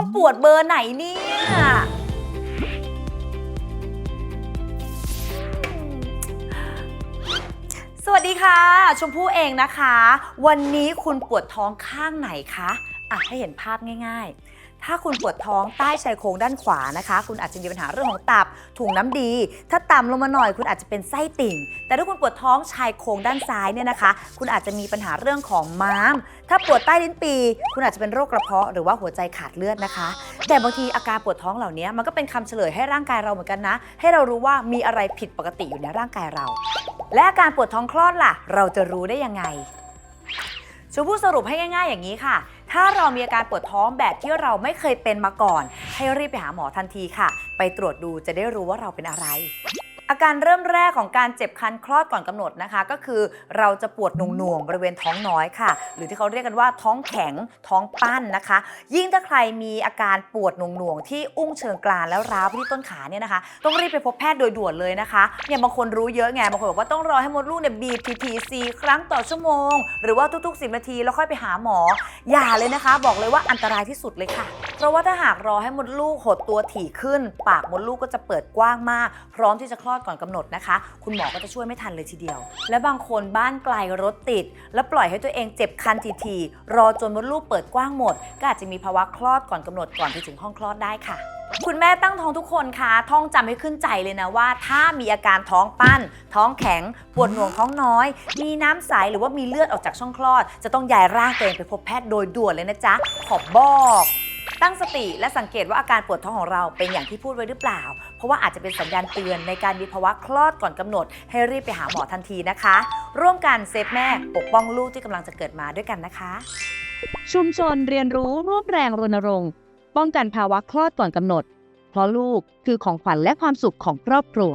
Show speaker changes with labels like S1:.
S1: ต้องปวดเบอร์ไหนเนี่ยสวัสดีค่ะ ชมพู่เองนะคะ วันนี้คุณปวดท้องข้างไหนคะ อะให้เห็นภาพง่าย ๆ ถ้าคุณปวดท้องใต้ชายโครงด้านขวานะคะ คุณอาจจะมีปัญหาเรื่องของตับถุงน้ำดี ถ้าต่ำลงมาหน่อยคุณอาจจะเป็นไส้ติ่ง แต่ถ้าคุณปวดท้องชายโครงด้านซ้ายเนี่ยนะคะ คุณอาจจะมีปัญหาเรื่องของม้าม ถ้าปวดใต้ลิ้นปี คุณอาจจะเป็นโรคกระเพาะหรือว่าหัวใจขาดเลือดนะคะ แต่บางทีอาการปวดท้องเหล่านี้มันก็เป็นคำเฉลยให้ร่างกายเราเหมือนกันนะ ให้เรารู้ว่ามีอะไรผิดปกติอยู่ในร่างกายเรา และอาการปวดท้องคลอดล่ะ เราจะรู้ได้ยังไงชูผู้สรุปให้ง่าย ๆ อย่างนี้ค่ะ ถ้าเรามีอาการปวดท้องแบบที่เราไม่เคยเป็นมาก่อน ให้รีบไปหาหมอทันทีค่ะ ไปตรวจดูจะได้รู้ว่าเราเป็นอะไร อาการเริ่มแรกของการเจ็บคันคลอดก่อนกำหนดนะคะ ก็คือเราจะปวดหน่วงๆบริเวณท้องน้อยค่ะ หรือที่เขาเรียกกันว่าท้องแข็งท้องปั้นนะคะ ยิ่งถ้าใครมีอาการปวดหน่วงๆที่อุ้งเชิงกรานแล้วร้าวที่ต้นขาเนี่ยนะคะ ต้องรีบไปพบแพทย์โดยด่วนเลยนะคะเนี่ยบางคนรู้เยอะไงบางคนบอกว่าต้องรอให้มดลูกเนี่ยบีบทีทีซีครั้งต่อชั่วโมง หรือว่าทุกๆ 10 นาทีแล้วค่อยไปหาหมออย่าเลยนะคะ บอกเลยว่าอันตรายที่สุดเลยค่ะ เพราะว่าถ้าหากรอให้มดลูกหดตัวถี่ขึ้น ปากมดลูกก็จะเปิดกว้างมาก พร้อมที่จะคลอดก่อนกำหนดนะคะ คุณหมอก็จะช่วยไม่ทันเลยทีเดียว และบางคนบ้านไกลรถติด แล้วปล่อยให้ตัวเองเจ็บคันทีๆรอจนมดลูกเปิดกว้างหมด ก็อาจจะมีภาวะคลอดก่อนกำหนดก่อนที่ถึงห้องคลอดได้ค่ะคุณแม่ตั้งท้องทุกคนคะท่องจำให้ขึ้นใจเลยนะว่า ถ้ามีอาการท้องปั้น ท้องแข็ง ปวดหน่วงท้องน้อย มีน้ำใสหรือว่ามีเลือดออกจากช่องคลอด จะต้องย้ายร่างตัวเองไปพบแพทย์โดยด่วนเลยนะจ๊ะ ขอบอก ตั้งสติและสังเกตว่าอาการปวดท้องของเราเป็นอย่างที่พูดไว้หรือเปล่า เพราะว่าอาจจะเป็นสัญญาณเตือนในการมีภาวะคลอดก่อนกำหนด ให้รีบไปหาหมอทันทีนะคะ ร่วมกันเซฟแม่ปกป้องลูกที่กำลังจะเกิดมาด้วยกันนะคะ
S2: ชุมชนเรียนรู้ร่วมแรงรณรงค์ป้องกันภาวะคลอดก่อนกำหนด เพราะลูกคือของขวัญและความสุขของครอบครัว